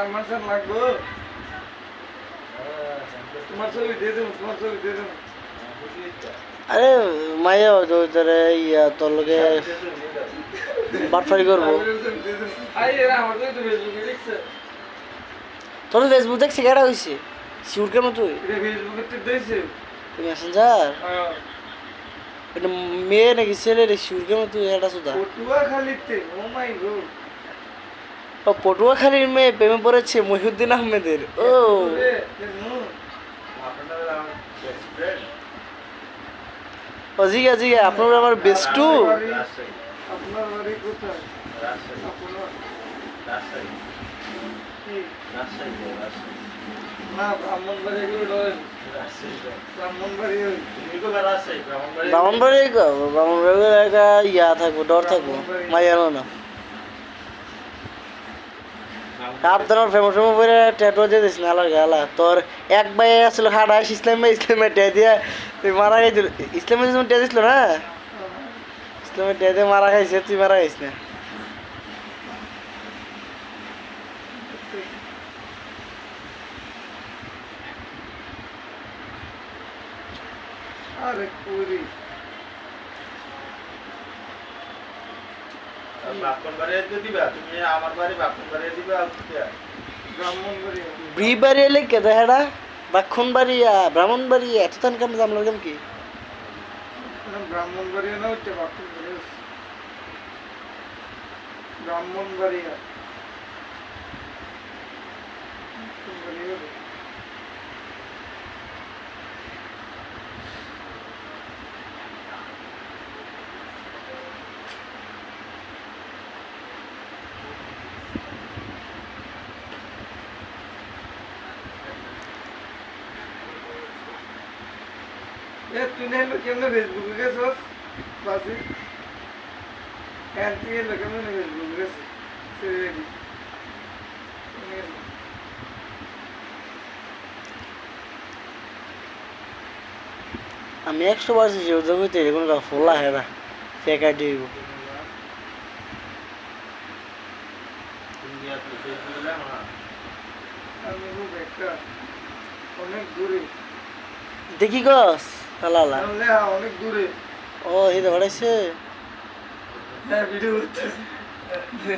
আলমানসান লাগবো। তোমার ছবি দিয়ে দেবো তোমার ছবি দিয়ে দেবো। আরে মাইয়া তো তোরে ইয়া তোর লগে বাটফারি করব। আমার তোর ফেসবুক দেখছি কেটা হয়েছে শিউর কেন তুই? মেসেঞ্জার এটা মেয়ে নাকি ছেলে রে শিউর কেন তুই? এটা সুদা খালিতে ও মাই গড। ও পটুয়াখালীর মেয়ে প্রেমে পড়েছে মহিউদ্দিন আহমেদের। ও। ও জিগা জিগা আপনার আমার বেস্টু ব্রাহ্মণবাড়ি ব্রাহ্মণবাড়ি ইয়া থাকব ডর থাকব মাইয়ানো না। আপনার ফেমস ফেমস করে ট্যাটু দিয়ে দিস না আলার গালা। তোর এক ভাই আসছিল হাড়া ইসলাম ভাই ইসলামের ট্যা দিয়ে তুই মারা খাইছিল ইসলামের যখন ট্যা দিছিল না? ইসলামের ট্যা দিয়ে মারা খাইছে তুই মারা খাইস না। আরে পুরি আমার বাড়ি বাপন বাড়ি দিবে আর ব্রাহ্মণ বাড়ি ব্রি বাড়ি এলে কে দেখাডা বাক্ষণ বাড়ি এত তান কাম জামলার কাম কি? ব্রাহ্মণ বাড়ি না হচ্ছে বাকি এ তুই না এলো কেমনে ফেসবুকে গেছস? বাসি। হ্যাঁ তুই এলো কেমনে ফেসবুকে গেছিস? সিরিয়ালি আমি একশো পার্সেন্ট যে উদ্যোগ হইতে এরকম ফোলা হেরা ফেকা দিব। দেখি গস লালা হ্যাঁ। অনেক দূরে। ও তো বাড়াইছে। হ্যাঁ ভিডিও